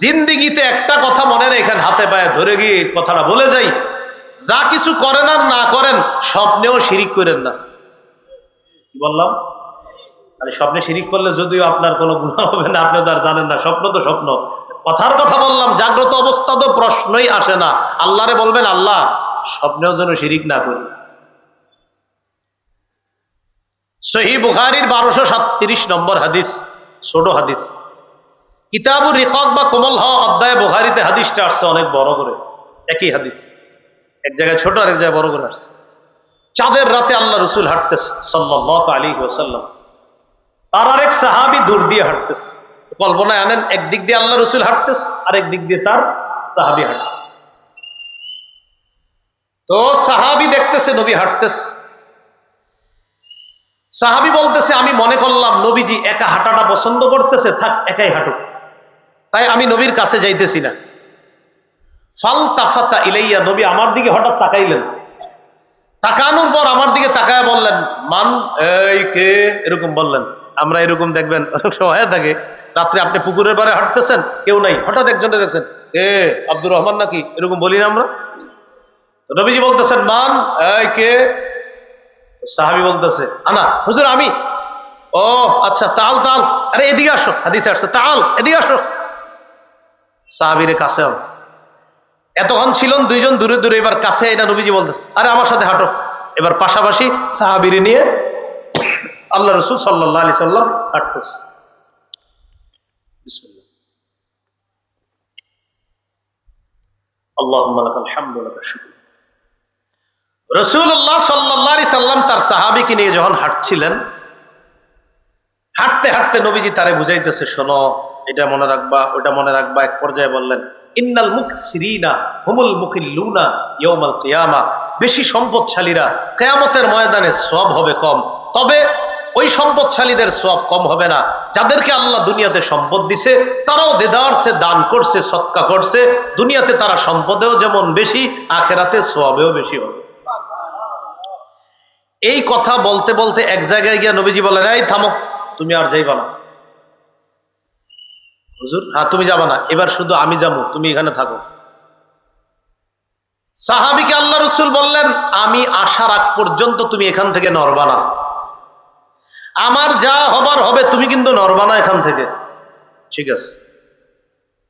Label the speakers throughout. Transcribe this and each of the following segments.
Speaker 1: জিন্দিগিতে একটা কথা মনে রেখেন, হাতে পায়ে ধরে গিয়ে কথাটা বলে যাই। যা কিছু করেন আর না করেন, স্বপ্নেও শিরিক করেন না। কি বললাম? মানে স্বপ্নে শিরিক করলে যদিও আপনার কোনো গুণা হবে না, আপনি তো আর জানেন না, স্বপ্ন তো স্বপ্ন। কথার কথা বললাম, জাগ্রত অবস্থা তো প্রশ্নই আসে না। আল্লাহরে বলবেন, আল্লাহ, স্বপ্নেও যেন শিরিক না করি। সহি বুখারির বারোশো সাতত্রিশ নম্বর হাদিস, ছোট হাদিস। কিতাবুর রিকক বা কোমল হওয়া অধ্যায় বুখারিতে হাদিসটা আসছে অনেক বড় করে। একই হাদিস। এক জায়গায় ছোট আর এক জায়গায় বড় করে আসছে। চাঁদের রাতে আল্লাহ রসুল হাঁটতেছে সাল্লাহ আলী ওসাল্লাম তার আরেক সাহাবি দূর দিয়ে হাঁটতেছে। কল্পনায় আনেন, একদিক দিয়ে আল্লাহ রসুল হাঁটতেছে আর একদিক দিয়ে তার সাহাবি হাঁটতেছে। তো সাহাবি দেখতেছে, নবী হাঁটতেছে। সাহাবি বলতেছে, আমি মনে করলাম নবীজি একা হাঁটাটা পছন্দ করতেছে, থাক, একাই হাঁটুক। তাই আমি নবীর কাছে যাইতেছি না। ফাল তাফাতা ইলাইয়া, নবী আমার দিকে হঠাৎ তাকাইলেন। তাকানোর পর আমার দিকে তাকায় বললেন, মান, এই কে? এরকম বললেন। আমরা এরকম দেখবেন, অনেক সময় থাকে, রাত্রে আপনি পুকুরের পারে হাঁটতেছেন, কেউ নাই, হঠাৎ একজনে দেখছেন, এ, আব্দুর রহমান নাকি? এরকম বলি না আমরা। নবীজি বলতেছেন, মান, এই কে? সাহাবি বলতেছে, আনা, হুজুর আমি। ও আচ্ছা তাল তাল। আরে, এদিকে আসো, হাদিসে আসছে, তাল, এদিকে আসো। সাহাবিরে কাছে এতক্ষণ ছিলেন দুইজন দূরে দূরে, এবার কাছে এটা নবীজি বলতেছে, আরে আমার সাথে হাঁটো। এবার পাশাপাশি সাহাবিরে নিয়ে আল্লাহ রসুল সাল্লাহ আলি সাল্লাম হাঁটতেছে। তার নিয়ে যখন হাঁটছিলেন, হাঁটতে হাঁটতে নবীজি তারে বুঝাইতেছে, শোনো এটা মনে রাখবা, ওটা মনে রাখবা। এক পর্যায়ে বললেন, ইন্নাল মুখ সিরিনা হুমুল মুখিল্লুনা ইয়ৌমাল কিয়ামা। বেশি সম্পদশালীরা কেয়ামতের ময়দানে সব হবে কম। তবে ওই সম্পদশালীদের সব কম হবে না। যাদেরকে আল্লাহ দুনিয়াতে সম্পদ দিছে, তারাও দেদারসে, দান করছে সৎকা করছে। দুনিয়াতে তারা সম্পদেও যেমন বেশি, আখেরাতে সবেও বেশি হবে। এই কথা বলতে বলতে এক জায়গায় গিয়া নবীজি বলেন এই থামো, তুমি আর যাইবা না। হুজুর হ্যাঁ তুমি যাবা না, এবার শুধু আমি যাব, তুমি এখানে থাকো। সাহাবিকে আল্লাহ রসুল বললেন, আমি আসার আগ পর্যন্ত তুমি এখান থেকে নড়বা না। আমার যা হবার হবে, তুমি কিন্তু নড়বা না এখান থেকে। ঠিক আছে।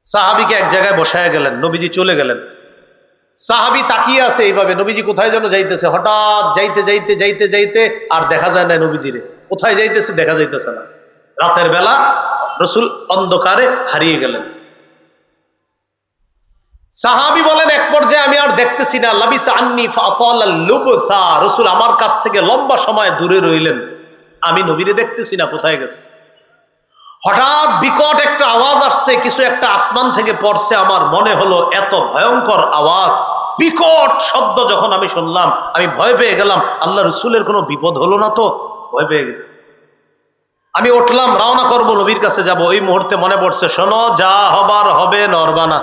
Speaker 1: সাহাবিকে এক জায়গায় বসায় গেলেন, নবীজি চলে গেলেন। সাহাবি তাকিয়ে আছে এইভাবে, নবীজি কোথায় যেন যাইতেছে? হঠাৎ যাইতে যাইতে যাইতে যাইতে, আর দেখা যায় না নবীজিরে। কোথায় যাইতেছে, দেখা যাইতেছে না। রাতের বেলা রসুল অন্ধকারে হারিয়ে গেলেন। সাহাবি বলেন, এক পর্যায়ে আমি আর দেখতেছি না। লাবিস আন্নি রসুল আমার কাছ থেকে লম্বা সময় দূরে রইলেন। আমি নবীরে দেখতেছি না, কোথায় গেছে? হঠাৎ বিকট একটা আওয়াজ আসছে, কিছু একটা আসমান থেকে পড়ছে। আমার মনে হলো, এত ভয়ঙ্কর আওয়াজ, বিকট শব্দ যখন আমি শুনলাম, আমি ভয় পেয়ে গেলাম। আল্লাহ রসুলের কোনো বিপদ হলো না তো? ভয় পেয়ে গেছি। আমি উঠলাম, রওনা করব, নবীর কাছে যাব। ওই মুহূর্তে মনে পড়ছে, শোনো, যা হবার হবে নরবানা।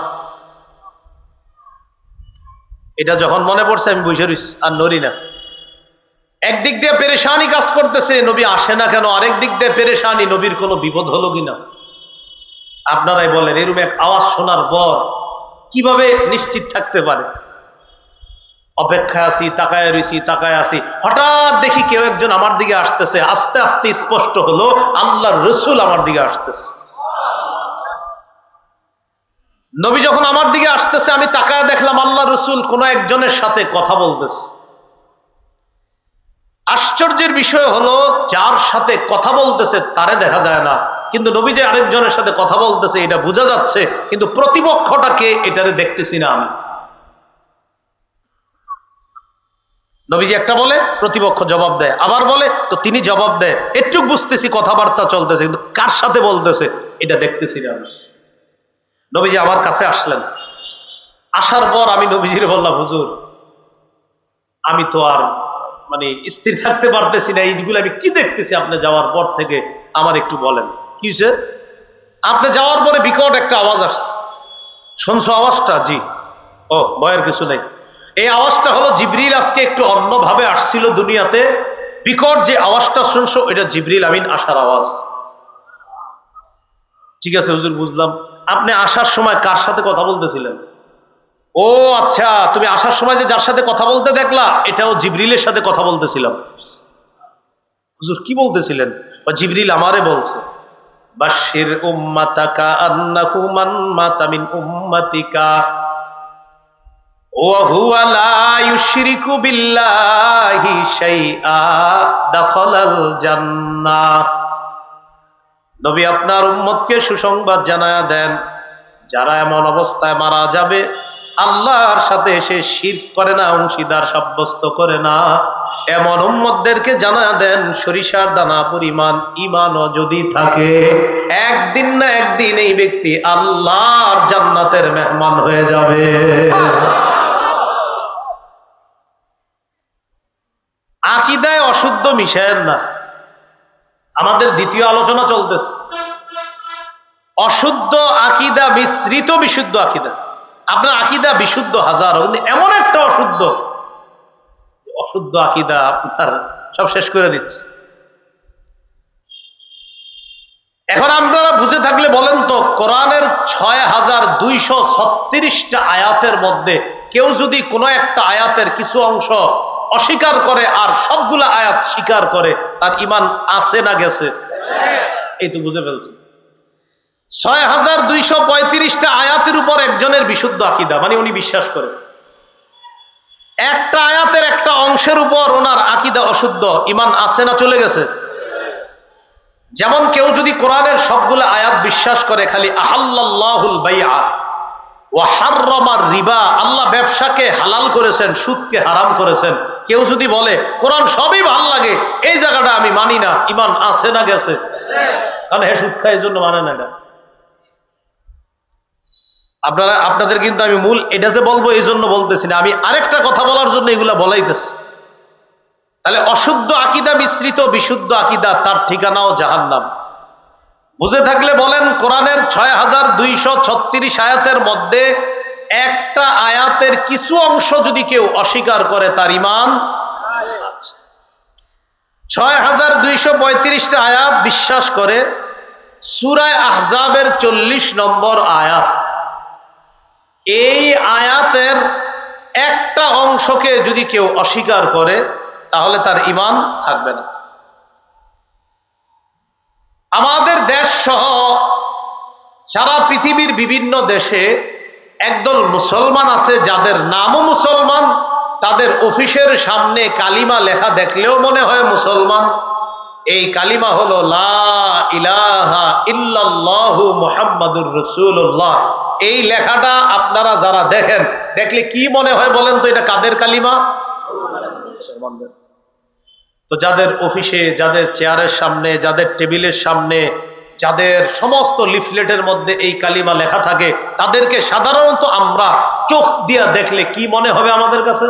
Speaker 1: এটা যখন মনে পড়ছে, আমি বসে রইস আর নড়ি না। একদিক দিয়ে পেরেশানি কাজ করতেছে, নবী আসে না কেন? আরেক দিক দিয়ে পেরেশানি, নবীর কোনো বিপদ হলো কিনা? আপনারাই বলেন এরকম এক আওয়াজ শোনার পর কীভাবে নিশ্চিত থাকতে পারে? অপেক্ষায় আছি, তাকায় রইছি, তাকায় আছি। হঠাৎ দেখি কেউ একজন আমার দিকে আসতেছে। আস্তে আস্তে স্পষ্ট হলো, আল্লাহর রসুল আমার দিকে আসতেছে। নবী যখন আমার দিকে আসতেছে, আমি তাকায় দেখলাম আল্লাহ রসুল কোন একজনের সাথে কথা বলতেছে। আশ্চর্যের বিষয় হলো, যার সাথে কথা বলতেছে তারে দেখা যায় না। কিন্তু নবী যে আরেকজনের সাথে কথা বলতেছে, এটা বোঝা যাচ্ছে, কিন্তু প্রতিপক্ষটাকে এটারে দেখতেছি না আমি। নবীজি একটা বলে, প্রতিপক্ষ জবাব দেয়। আবার বলে, তো তিনি জবাব দেয়। একটু বুঝতেছি, কথাবার্তা চলতেছে, কিন্তু কার সাথে বলতেছে, এটা দেখতেছি না নবীজি আমার কাছে আসলেন। আসার পর আমি নবীজির বললাম, হুজুর, আমি তো আর মানে স্থির থাকতে পারতেছি না, এইগুলো আমি কি দেখতেছি আপনি যাওয়ার পর থেকে? আমার একটু বলেন। কি আপনি যাওয়ার পরে বিকট একটা আওয়াজ আসছে। শুনছো আওয়াজটা? জি। ও, ভয়ের কিছু নেই। এই আওয়াজটা হলো জিবরিল আজকে একটু অন্যভাবে আসছিল দুনিয়াতে। বিকট যে আওয়াজটা শুনছো এটা জিবরিল আমিন আসার আওয়াজ। ঠিক আছে, হুজুর, বুঝলাম। আপনি আসার সময় কার সাথে কথা বলতেছিলেন? ও আচ্ছা তুমি আসার সময় যে যার সাথে কথা বলতে দেখলা, এটাও জিবরিলের সাথে কথা বলতেছিলাম। হুজুর, কি বলতেছিলেন? জিবরিল আমারে বলছে বাশির উম্মাতাকা আন্নাহু মান মাতা মিন উম্মাতিকা। وهو لا يشرك بالله شيئا دخل الجنة নবী আপনার উম্মতকে সুসংবাদ জানায়া দেন যারা এমন অবস্থায় মারা যাবে আল্লাহর সাথে এসে শির করে না অংশীদার সাব্যস্ত করে না এমন উম্মতদেরকে জানা দেন সরিষার দানা পরিমাণ ইমানও যদি থাকে একদিন না একদিন এই ব্যক্তি আল্লাহর জান্নাতের মেহমান হয়ে যাবে আকিদায় অশুদ্ধ মিশায়েন না। আমাদের দ্বিতীয় আলোচনা চলতেছে। অশুদ্ধ আকিদা মিশ্রিত বিশুদ্ধ আকিদা। আপনার আকিদা বিশুদ্ধ হাজার কিন্তু এমন একটা অশুদ্ধ। অশুদ্ধ আকিদা আপনার সব শেষ করে দিচ্ছে। এখন আপনারা বুঝে থাকলে বলেন তো, কোরআনের ছয় হাজার দুইশো ছত্রিশটা আয়াতের মধ্যে কেউ যদি কোনো একটা আয়াতের কিছু অংশ অস্বীকার করে আর সবগুলা আয়াত স্বীকার করে, তার ইমান আছে না গেছে? এই তো বুঝে ফেলছে। ছয় হাজার দুইশো পঁয়ত্রিশটা আয়াতের উপর একজনের বিশুদ্ধ আকিদা মানে উনি বিশ্বাস করে একটা আয়াতের একটা অংশের উপর ওনার আকিদা অশুদ্ধ ইমান আছে না চলে গেছে? যেমন কেউ যদি কোরআনের সবগুলো আয়াত বিশ্বাস করে, খালি আহাল্লাহুল বাইআ। ও রিবা, আল্লাহ ব্যবসাকে হালাল করেছেন, সুদকে হারাম করেছেন। কেউ যদি বলে, কোরআন সবই ভালো লাগে, এই জায়গাটা আমি মানি না, ইমান আছে না গেছে। কারণ হ্যাঁ সুদ খায় জন্য মানে না আপনারা, আপনাদের কিন্তু আমি মূল, এটা যে বলব, এই জন্য বলতেছি না। আমি আরেকটা কথা বলার জন্য এগুলা বলাইতেছি। তাহলে অশুদ্ধ আকিদা মিশ্রিত, বিশুদ্ধ আকিদা, তার ঠিকানাও জাহান্নাম। বুঝে থাকলে বলেন, কোরআনের ছয় হাজার দুইশো ছত্রিশ আয়াতের মধ্যে একটা আয়াতের কিছু অংশ যদি কেউ অস্বীকার করে, তার ইমান ছয় হাজার দুইশো পঁয়ত্রিশটা আয়াত বিশ্বাস করে সুরায় আহজাবের চল্লিশ নম্বর আয়াত। এই আয়াতের একটা অংশকে যদি কেউ অস্বীকার করে, তাহলে তার ইমান থাকবে না। আমাদের দেশ সহ সারা পৃথিবীর বিভিন্ন দেশে একদল মুসলমান আছে, যাদের নামও মুসলমান, তাদের অফিসের সামনে কালিমা লেখা দেখলেও মনে হয় মুসলমান। এই কালিমা হলো ইল্লাল্লাহু মুহাম্মাদুর এই লেখাটা আপনারা যারা দেখেন, দেখলে কি মনে হয় বলেন তো, এটা কাদের কালিমা? মুসলমানদের। তো যাদের অফিসে, যাদের চেয়ারের সামনে, যাদের টেবিলের সামনে, যাদের সমস্ত লিফলেটের মধ্যে এই কালিমা লেখা থাকে, তাদেরকে সাধারণত আমরা চোখ দিয়া দেখলে কি মনে হবে আমাদের কাছে?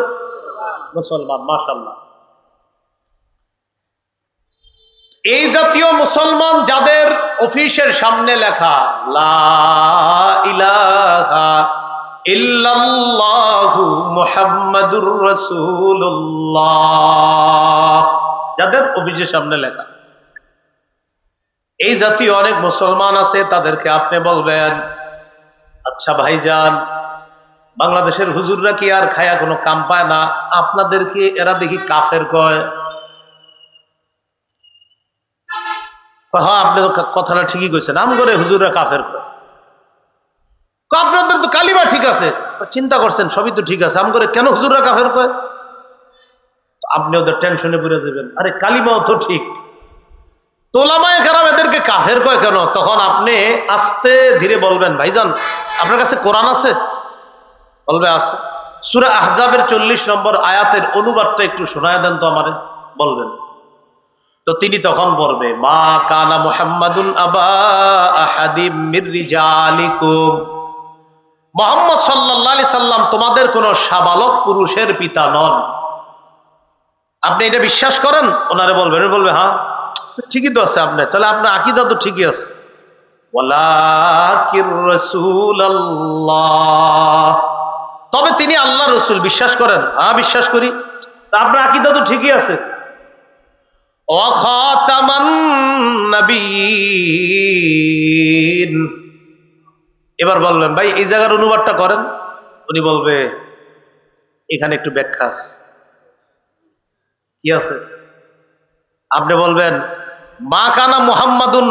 Speaker 1: মুসলমান মাশাল্লাহ এই জাতীয় মুসলমান যাদের অফিসের সামনে লেখা, লা ইলাহা যাদের অফিসের সামনে লেখা। এই জাতীয় অনেক মুসলমান আছে তাদেরকে আপনি বলবেন আচ্ছা ভাইজান বাংলাদেশের হুজুররা কি আর খায়া কোনো কাম পায় না? আপনাদেরকে এরা দেখি কাফের কয়? হ্যাঁ আপনি তো কথাটা ঠিকই কইছেন। আম করে হুজুররা কাফের কয়, আপনাদের তো কালিমা ঠিক আছে। চিন্তা করছেন, সবই তো ঠিক আছে। আম করে কেন হুজুররা কাফের কয়? আপনি ওদের টেনশনে পড়ে যাবেন। আরে কালিমাও তো ঠিক। তোলামায় খারাপ এদেরকে কাফের কয় কেন? তখন আপনি আস্তে ধীরে বলবেন, ভাইজান, আপনার কাছে কোরআন আছে? বলবে, আছে। সুরা আহজাবের চল্লিশ নম্বর আয়াতের অনুবাদটা একটু শোনায় দেন তো আমারে, বলবেন। তো তিনি তখন বলবে, মা কানা মুহাম্মাদুন আবা আহাদিম মির রিজালিকুম। মোহাম্মদ সাল্লাহ সাল্লাম তোমাদের কোনো সাবালক পুরুষের পিতা নন। আপনি এটা বিশ্বাস করেন? ওনারে বলবেন বলবে হ্যাঁ ঠিকই তো আছে আপনি তাহলে আপনার আকিদা তো ঠিকই আছে। তবে তিনি আল্লাহ রসুল, বিশ্বাস করেন? হ্যাঁ বিশ্বাস করি। আপনার আকিদা তো ঠিকই আছে। অখাতামান নবীন এবার বলবেন ভাই, এই জায়গার অনুবাদটা করেন। উনি বলবে, এখানে একটু ব্যাখ্যা আছে। কি আছে? আপনি বলবেন, মা কানা মুহাম্মাদুন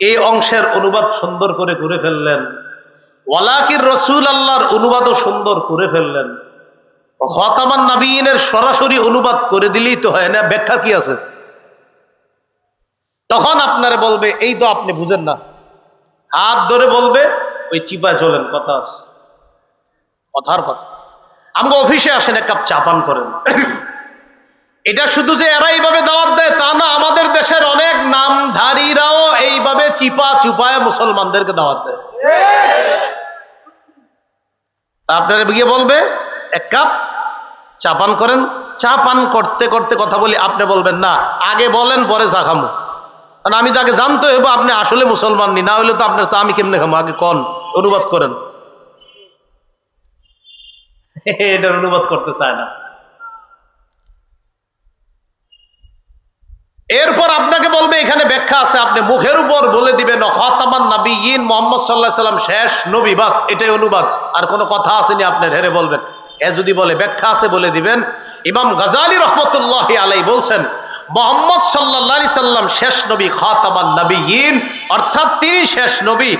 Speaker 1: এই অংশের অনুবাদ সুন্দর করে করে ফেললেন। ওয়ালাকির রসুল আল্লাহর অনুবাদও সুন্দর করে ফেললেন। হতামান নাবিনের সরাসরি অনুবাদ করে দিলেই তো হয় না। ব্যাখ্যা কি আছে? তখন আপনারা বলবে, এই তো আপনি বুঝেন না। হাত ধরে বলবে ওই চিপায় চলেন কথা আছে। কথার কথা। আমাকে অফিসে আসেন, এক কাপ চা পান করেন। এটা শুধু যে এরা এইভাবে দাওয়াত দেয়, তা না, আমাদের দেশের অনেক নামধারীরাও এইভাবে চিপা চুপায় মুসলমানদেরকে দাওয়াত দেয়। তা আপনারা গিয়ে বলবে, এক কাপ চা পান করেন। চা পান করতে করতে কথা বলি, আপনি বলবেন, না, আগে বলেন, পরে চা খামো। কারণ আমি তো আগে জানতে হইব, আপনি আসলে মুসলমান নি, না হলে তো আপনার চা আমি কেমনে খামো আগে কন, অনুবাদ করেন। এটার অনুবাদ করতে চায় না। এরপর আপনাকে বলবে, এখানে ব্যাখ্যা আছে, আপনি মুখের উপর বলে দিবেন হতামান নবী ইন মোহাম্মদ সাল্লাহ সাল্লাম শেষ নবী, বাস, এটাই অনুবাদ। আর কোনো কথা আসেনি আপনার, হেরে বলবেন। এ যদি বলে ব্যাখ্যা আছে বলে দিবেন। ইমাম গাজালি রহমতুল্লাহ আলাই বলছেন মোহাম্মদ সাল্লাহ সাল্লাম শেষ নবী খাতামান নবী ইন অর্থাৎ তিনি শেষ নবী।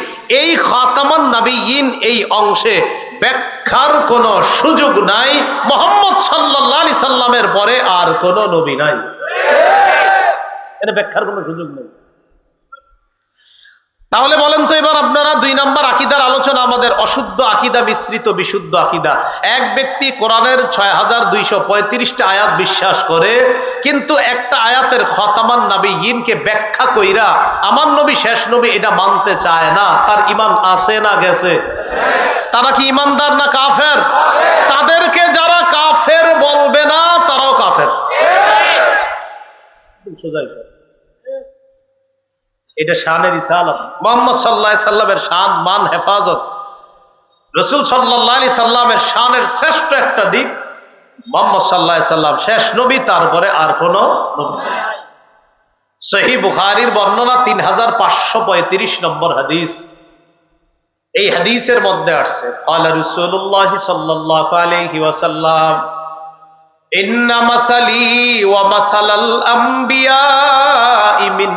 Speaker 1: এই খাতামান নবী ইন এই অংশে ব্যাখ্যার কোনো সুযোগ নাই। মোহাম্মদ সাল্লাহ সাল্লামের পরে আর কোনো নবী নাই। এটা ব্যাখ্যার কোনো সুযোগ নেই। তাহলে বলেন তো এবার আপনারা দুই নাম্বার আকিদার আলোচনা, আমাদের অশুদ্ধ আকিদা, মিশ্রিত, বিশুদ্ধ আকিদা। এক ব্যক্তি কোরআনের ছয় হাজার দুইশো পঁয়ত্রিশটা আয়াত বিশ্বাস করে, কিন্তু একটা আয়াতের খতামান নবী ইনকে ব্যাখ্যা কইরা, আমার নবী, শেষ নবী এটা মানতে চায় না, তার ইমান আছে না গেছে? তারা কি ইমানদার না কাফের? তাদেরকে যারা কাফের বলবে না, তারাও কাফের। সোজাই এটা শানের ইসালাম মোহাম্মদ সাল্লা সাল্লামের শান, মান, হেফাজত। রসুল সাল্লা সাল্লামের শানের শ্রেষ্ঠ একটা দিক, মোহাম্মদ সাল্লা সাল্লাম শেষ নবী, তারপরে আর কোন সহি বুখারির বর্ণনা তিন হাজার পাঁচশো পঁয়ত্রিশ নম্বর হাদিস। এই হাদিসের মধ্যে আসছে কালা রসুল্লাহ সাল্লাহ ওয়াসাল্লাম, ইন্না মাসালি ওয়া মাসালাল আম্বিয়া ইমিন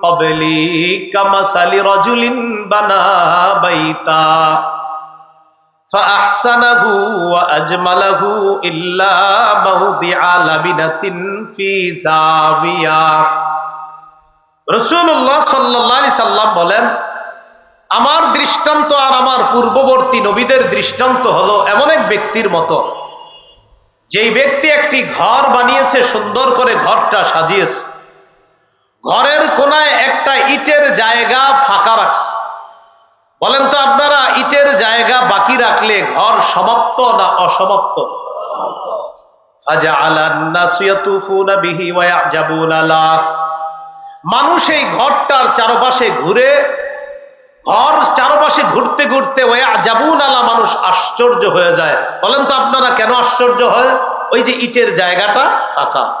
Speaker 1: من قبلي كمثل رجل بنى بيتا فأحسنه وأجمله إلا موضع لبنة في زاوية রসুল্লাহ সাল্লাহ সাল্লাম বলেন আমার দৃষ্টান্ত আর আমার পূর্ববর্তী নবীদের দৃষ্টান্ত হলো এমন এক ব্যক্তির মতো যেই ব্যক্তি একটি ঘর বানিয়েছে সুন্দর করে ঘরটা সাজিয়েছে ঘরের কোনায় একটা ইটের জায়গা ফাঁকা রাখছে। বলেন তো আপনারা, ইটের জায়গা বাকি রাখলে ঘর সমাপ্ত না অসমাপ্ত? মানুষ এই ঘরটার চারপাশে ঘুরে, ঘর চারপাশে ঘুরতে ঘুরতে ওয়া আলা মানুষ আশ্চর্য হয়ে যায়। বলেন তো আপনারা কেন আশ্চর্য হয়? ওই যে ইটের জায়গাটা ফাঁকা।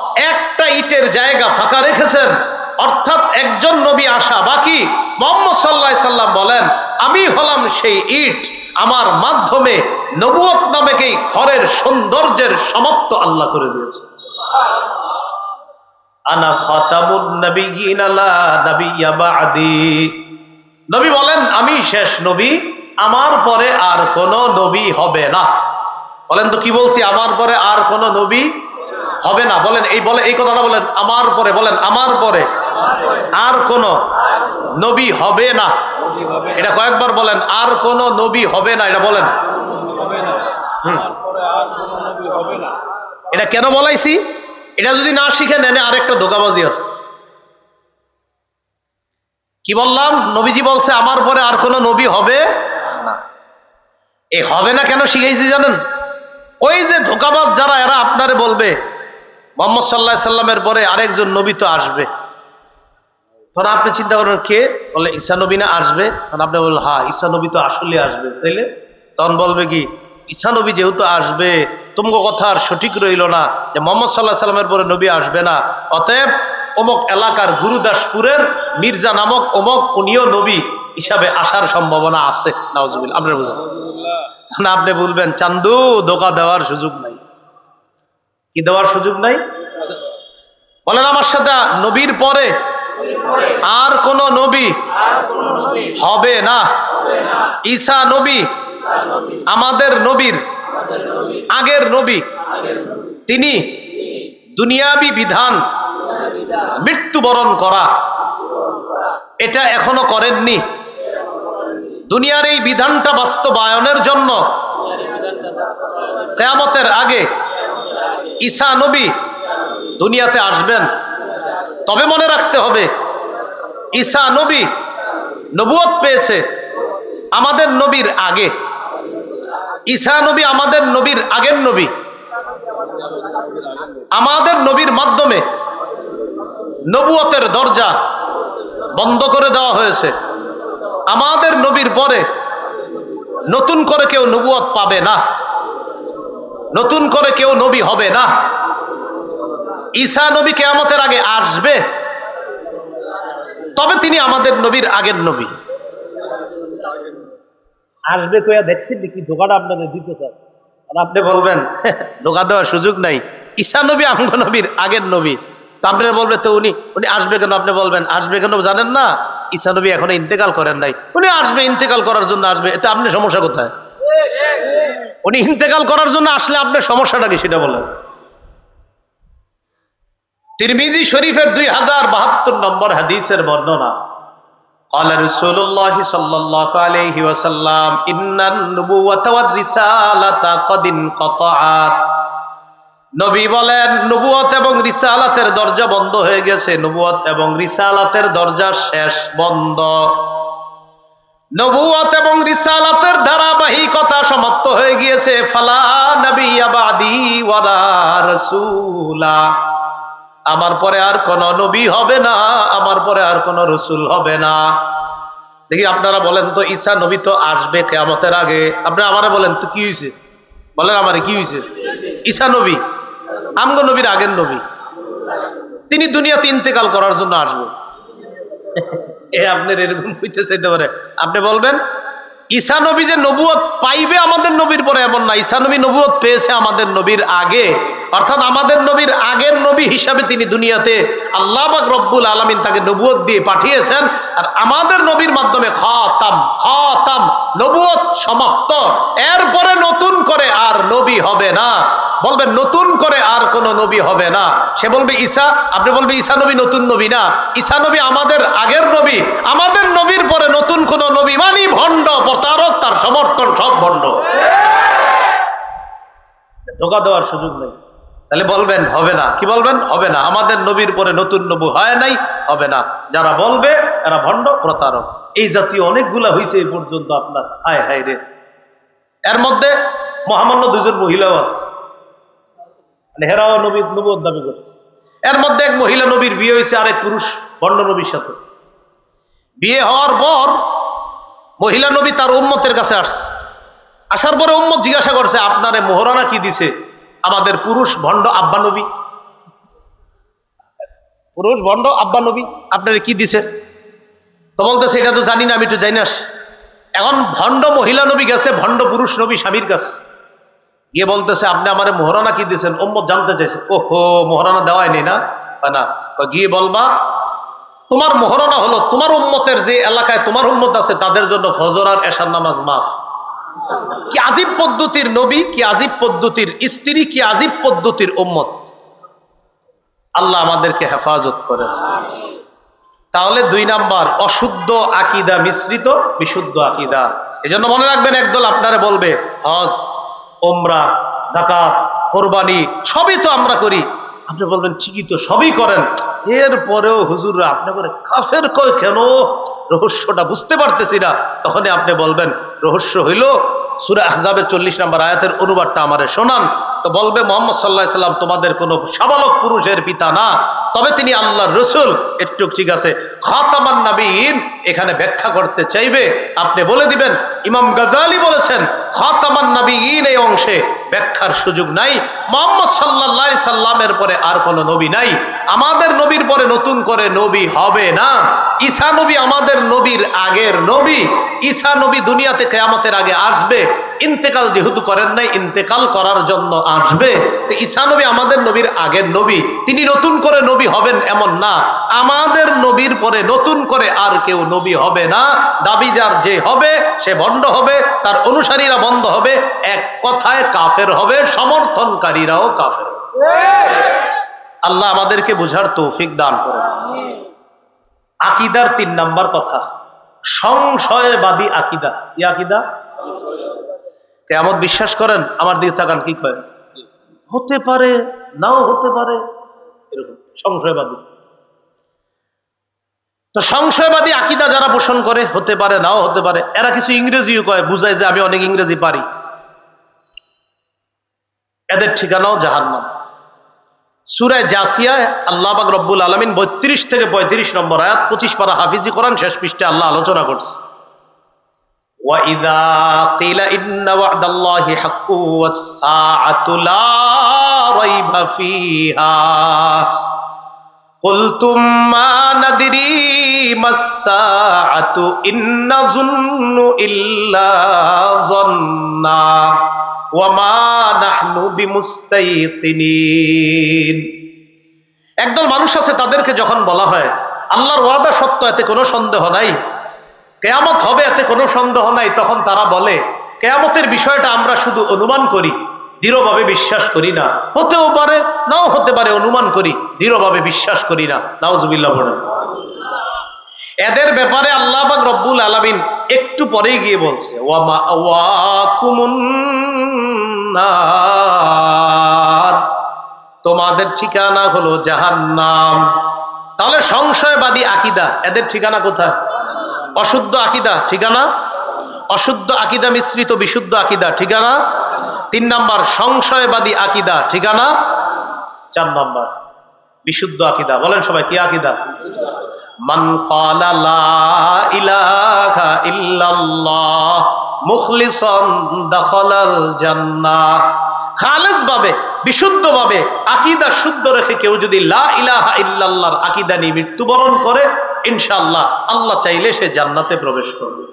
Speaker 1: একটা ইটের জায়গা ফাঁকা রেখেছেন। অর্থাৎ একজন নবী আসা বাকি। মোহাম্মদ সাল্লাহ সাল্লাম বলেন, আমি হলাম সেই ইট। আমার মাধ্যমে নবুয়ত নামেকেই ঘরের সৌন্দর্যের সমাপ্ত আল্লাহ করে দিয়েছে। আনা খাতামুন নবিয়িন আলা নবিয়্যা বাদি। নবী বলেন, আমি শেষ নবী, আমার পরে আর কোন নবী হবে না। বলেন তো কি বলছি? আমার পরে আর কোন নবী হবে না, বলেন, এই বলে, এই কথাটা বলেন, আমার পরে, বলেন, আমার পরে। আর কোন নবী হবে না। এটা কয়েকবার বলেন, আর কোন নবী হবে না, এটা বলেন। এটা কেন বলাইছি? এটা যদি না শিখে নেন, আরেকটা ধোকাবাজি আছে। কি বললাম? নবীজি বলছে, আমার পরে আর কোনো নবী হবে না। এ হবে না কেন শিখাইছি জানেন? ওই যে ধোকাবাজ যারা, এরা আপনারে বলবে মোহাম্মদ সাল্লাহ সাল্লামের পরে আরেকজন নবী তো আসবে। তখন আপনি চিন্তা করেন কে? বলে ঈসা নবী না আসবে? তখন আপনি বললেন হ্যাঁ ঈসা নবী তো আসলে আসবে। তাইলে? তখন বলবে কি ঈসা নবী যেহেতু আসবে তোমাকে কথা আর সঠিক রইল না যে মোহাম্মদ সাল্লাহ সাল্লামের পরে নবী আসবে না। অতএব অমুক এলাকার গুরুদাসপুরের মির্জা নামক অমুক উনিও নবী হিসাবে আসার সম্ভাবনা আছে। নওয়াজবিল আপনার বুঝলেন না আপনি বলবেন চান্দু ধোকা দেওয়ার সুযোগ নাই। কি দেওয়ার সুযোগ নাই? বলেন আমার সাথে, নবীর পরে আর কোন নবী হবে না। ঈসা নবী, আমাদের নবীর আগের নবী, তিনি দুনিয়াবি বিধান মৃত্যুবরণ করা। এটা এখনও করেননি। দুনিয়ার এই বিধানটা বাস্তবায়নের জন্য কেয়ামতের আগে ঈসা নবী দুনিয়াতে আসবেন। তবে মনে রাখতে হবে, ঈসা নবী নবুয়ত পেয়েছে আমাদের নবীর আগে। ঈসা নবী আমাদের নবীর আগের নবী। আমাদের নবীর মাধ্যমে নবুয়তের দরজা বন্ধ করে দেওয়া হয়েছে। আমাদের নবীর পরে নতুন করে কেউ নবুয়ত পাবে না। নতুন করে কেউ নবী হবে না। ঈসা নবী কেয়ামতের আগে আসবে। তবে তিনি আমাদের নবীর আগের নবী। আসবে কয়া দেখছেন নাকি? ধোকাটা আপনাদের দিতে চান আর আপনি বলবেন ধোকা দেওয়ার সুযোগ নাই। ঈসা নবী আমগ নবীর আগের নবী। তো আপনারা বলবে তো উনি উনি আসবে কেন? আপনি বলবেন আসবে কেন জানেন না? ঈসা নবী এখনও ইন্তেকাল করেন নাই। উনি আসবে ইন্তেকাল করার জন্য আসবে। এতে আপনি সমস্যা কোথায়? উনি ইন্তেকাল করার জন্য আসলে আপনার সমস্যাটা কি সেটা বলেন তিরমিজি শরীফের দুই হাজার বাহাত্তর নম্বর হাদিসের বর্ণনা قال رسول الله صلى الله عليه وسلم إن النبوة والرسالة قد انقطعت নবী বলেন নবুয়ত এবং রিসালাতের দরজা বন্ধ হয়ে গেছে নবুয়ত এবং রিসালাতের দরজা শেষ বন্ধ নবুয়ত এবং রিসালাতের ধারাবাহিকতা সমাপ্ত হয়ে গিয়েছে। ফালা নবী আবাদি ওয়ালা রাসূলা। আমার পরে আর কোন নবী হবে না, আমার পরে আর কোন রসুল হবে না। দেখি আপনারা বলেন তো, ঈসা নবী তো আসবে কেয়ামতের আগে? আপনারা আমারে বলেন তো, কি হয়েছে বলেন আমারে, কি হয়েছে ঈসা নবী। আমগো নবীর আগের নবী। তিনি দুনিয়াতে ইন্তেকাল করার জন্য আসবে। এ আপনার এরকম হইতে চাইতে পারে আপনি বলবেন, ঈসা নবী যে নবুয়ত পাইবে আমাদের নবীর পরে এমন না। ঈসা নবী নবুয়ত পেয়েছে আমাদের নবীর আগে। অর্থাৎ আমাদের নবীর আগের নবী হিসাবে তিনি দুনিয়াতে আল্লাহ বাক রব্বুল আলমিন তাকে নবুয়ত দিয়ে পাঠিয়েছেন। আর আমাদের নবীর মাধ্যমে খাতাম খাতাম, নবুয়ত সমাপ্ত। এরপরে নতুন করে আর নবী হবে না। বলবেন, নতুন করে আর কোন নবী হবে না। সে বলবে, ঈসা, আপনি বলবে ঈসা নবী নতুন নবী না। ঈসা নবী আমাদের আগের নবী, আমাদের নবীর পরে নতুন কোন নবী, মানি ভণ্ড, প্রতারক, তার সমর্থন সব ভণ্ড। ধোকা দেওয়ার সুযোগ নেই। তাহলে বলবেন, হবে না। কি বলবেন? হবে না। আমাদের নবীর পরে নতুন নবু হয় নাই, হবে না। যারা বলবে, এরা ভণ্ড প্রতারক। এই জাতীয় অনেকগুলা হয়েছে এই পর্যন্ত আপনার। হায় হায় রে। এর মধ্যে মহামান্য দুজন মহিলাও আছে। মানে হেরাও নবী নবুয় দাবি করছে। এর মধ্যে এক মহিলা নবীর বিয়ে হয়েছে আরেক পুরুষ ভণ্ড নবীর সাথে। বিয়ে হওয়ার পর মহিলা নবী তার উম্মতের কাছে আসছে। আসার পরে উম্মত জিজ্ঞাসা করছে, আপনারে মোহরানা কি দিছে? আমাদের পুরুষ ভণ্ড আব্বা নবী। পুরুষ ভণ্ড আব্বা নবী, আপনারে কি দিছে? তো বলতেছে, এটা তো জানি না, আমি একটু জানি না। এখন ভণ্ড মহিলা নবী গেছে, ভণ্ড পুরুষ নবী স্বামীর কাছে। গিয়ে বলতেছে, আপনি আমারে মোহরানা কি দিয়েছেন ওম্মত জানতে চাইছে। ওহো, মোহরানা দেওয়াই নেই না? না গিয়ে বলবা, তোমার মোহরানা হলো তোমার উম্মতের যে এলাকায় তোমার উম্মত আছে, তাদের জন্য ফজর আর এশার নামাজ মাফ। কি আজিব পদ্ধতির নবী, কি আজিব পদ্ধতির স্ত্রী, কি আজিব পদ্ধতির উম্মত? আল্লাহ আমাদেরকে হেফাজত করেন। তাহলে দুই নাম্বার, অশুদ্ধ আকিদা মিশ্রিত, বিশুদ্ধ আকিদা। এজন্য মনে রাখবেন একদল আপনারা বলবে, হজ ওমরা জাকাত কোরবানি, সবই তো আমরা করি। আপনি বলবেন, ঠিকই তো, সবই করেন। এরপরেও হুজুররা আপনি করে কাফের কয় কেন? রহস্যটা বুঝতে পারতেছি না। তখনই আপনি বলবেন রহস্য হইল, সুরা আহজাবের চল্লিশ নম্বর আয়াতের অনুবাদটা আমারে শোনান। তো বলবে মোহাম্মদ সাল্লাহ সাল্লাম, তোমাদের কোনো সাবালক পুরুষের পিতা না। তবে তিনি আল্লাহর রসুল। একটু ঠিক আছে। খাতামান নাবিন এখানে ব্যাখ্যা করতে চাইবে। আপনি বলে দিবেন, ইমাম গাজালি বলেছেন খাতামান নাবিন এই অংশে ব্যাখ্যার সুযোগ নাই। মোহাম্মদ সাল্লাহ সাল্লামের পরে আর কোনো নবী নাই। আমাদের নবীর পরে নতুন করে নবী হবে না। ঈসা নবী আমাদের নবীর আগের নবী। ঈসা নবী দুনিয়াতে কেয়ামতের আগে আসবে। ইন্তেকাল যেহেতু করেন নাই, ইন্তেকাল করার জন্য আসবে। তো ঈসা নবী আমাদের নবীর আগের নবী, তিনি নতুন করে নবী হবেন এমন না। আমাদের নবীর পরে নতুন করে আর কেউ নবী হবে না। দাবি যার যে হবে, সে বন্ধ হবে, তার অনুসারীরা বন্ধ হবে। এক কথায় কাফের হবে, সমর্থনকারীরাও কাফের আল্লাহ আমাদেরকে বুঝার তৌফিক দান করেন। আকিদার তিন নাম্বার কথা, সংশয়বাদী আকিদা। কি আকিদা? কেমন বিশ্বাস করেন, আমার দিকে তাকান, কি কয়? হতে পারে, নাও হতে পারে, এরকম। সংশয়বাদী। তো সংশয়বাদী আকিদা যারা পোষণ করে, হতে পারে, নাও হতে পারে, এরা কিছু ইংরেজিও কয়, বুঝায় যে আমি অনেক ইংরেজি পারি। এদের ঠিকানাও জাহান্নাম। সুরায় জাসিয়ায় আল্লাহ রব্বুল আলমিন বত্রিশ থেকে পঁয়ত্রিশ নম্বর আয়াত, পঁচিশ পারা হাফিজি কোরআন শেষ পৃষ্ঠে আল্লাহ আলোচনা করছে। وَإِذَا قِيلَ إِنَّ وَعْدَ اللَّهِ حَقٌّ وَالسَّاعَةُ لَا رَيْبَ فِيهَا قُلْتُمْ مَا نَدْرِي مَا السَّاعَةُ إِن نَّظُنُّ إِلَّا ظَنًّا وَمَا نَحْنُ بِمُسْتَيْقِنِينَ একদল মানুষ আছে তাদেরকে যখন বলা হয় আল্লাহর ওয়াদা সত্য এতে কোনো সন্দেহ নাই কেয়ামত হবে, এতে কোনো সন্দেহ নাই। তখন তারা বলে, কেয়ামতের বিষয়টা আমরা শুধু অনুমান করি, দৃঢ়ভাবে বিশ্বাস করি না। হতেও পারে, নাও হতে পারে, অনুমান করি, দৃঢ়ভাবে বিশ্বাস করি না। নাওজবিল্লা বলেন এদের ব্যাপারে আল্লাহ বাক রব্বুল আলামিন একটু পরেই গিয়ে বলছে। তোমাদের ঠিকানা হলো জাহান্নাম। তাহলে সংশয়বাদী আকিদা, এদের ঠিকানা কোথায়? অশুদ্ধ আকিদা, ঠিকানা? অশুদ্ধ আকিদা মিশ্রিত, বিশুদ্ধ আকিদা, ঠিকানা? তিন নাম্বার, সংশয়বাদী আকিদা, ঠিকানা? চার নাম্বার, বিশুদ্ধ আকিদা। বলেন সবাই, কি আকিদা? মান ক্বালা লা ইলাহা খালেজ ভাবে বিশুদ্ধ ভাবে আকিদা শুদ্ধ রেখে কেউ যদি লা ইলাহা ইল্লাল্লাহর আকিদা নিয়ে মৃত্যুবরণ করে, ইনশাআল্লাহ আল্লাহ চাইলে সে জান্নাতে প্রবেশ করবে।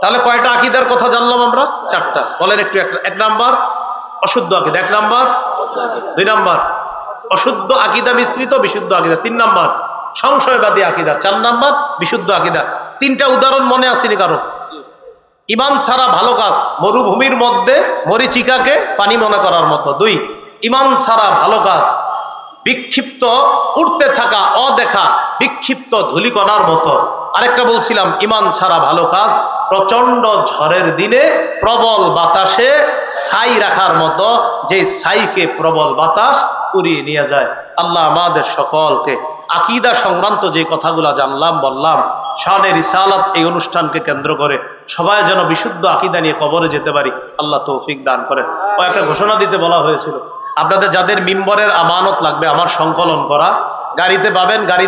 Speaker 1: তাহলে কয়টা আকিদার কথা জানলাম আমরা? চারটা। বলেন একটু এক- নাম্বার। অশুদ্ধ আকিদা। এক নাম্বার। দুই নাম্বার। অশুদ্ধ আকিদা মিশ্রিত, বিশুদ্ধ আকিদা। তিন নাম্বার। সংশয়বাদী আকিদা। চার নাম্বার। বিশুদ্ধ আকিদা। তিনটা উদাহরণ মনে আসেনি কারও? ইমান ছাড়া ভালো কাজ, মরুভূমির মধ্যে মরিচিকাকে পানি মনে করার মতো। দুই, ইমান ছাড়া ভালো কাজ, বিক্ষিপ্ত উঠতে থাকা, অদেখা, বিক্ষিপ্ত ধুলিকণার মতো। আরেকটা বলছিলাম, ইমান ছাড়া ভালো কাজ প্রচণ্ড ঝড়ের দিনে প্রবল বাতাসে ছাই রাখার মতো, যে ছাইকে প্রবল বাতাস উড়িয়ে নিয়ে যায়। আল্লাহ আমাদের সকলকে আকিদা সংক্রান্ত যে কথাগুলো জানলাম, বললাম শানের ইসালাত এই অনুষ্ঠানকে কেন্দ্র করে সবাই যেন বিশুদ্ধ আকিদা নিয়ে কবরে যেতে পারি, আল্লাহ তৌফিক দান করেন। কয়েকটা ঘোষণা দিতে বলা হয়েছিল। আপনাদের যাদের মিম্বরের আমানত লাগবে, আমার সংকলন করা। গাড়িতে পাবেন গাড়ি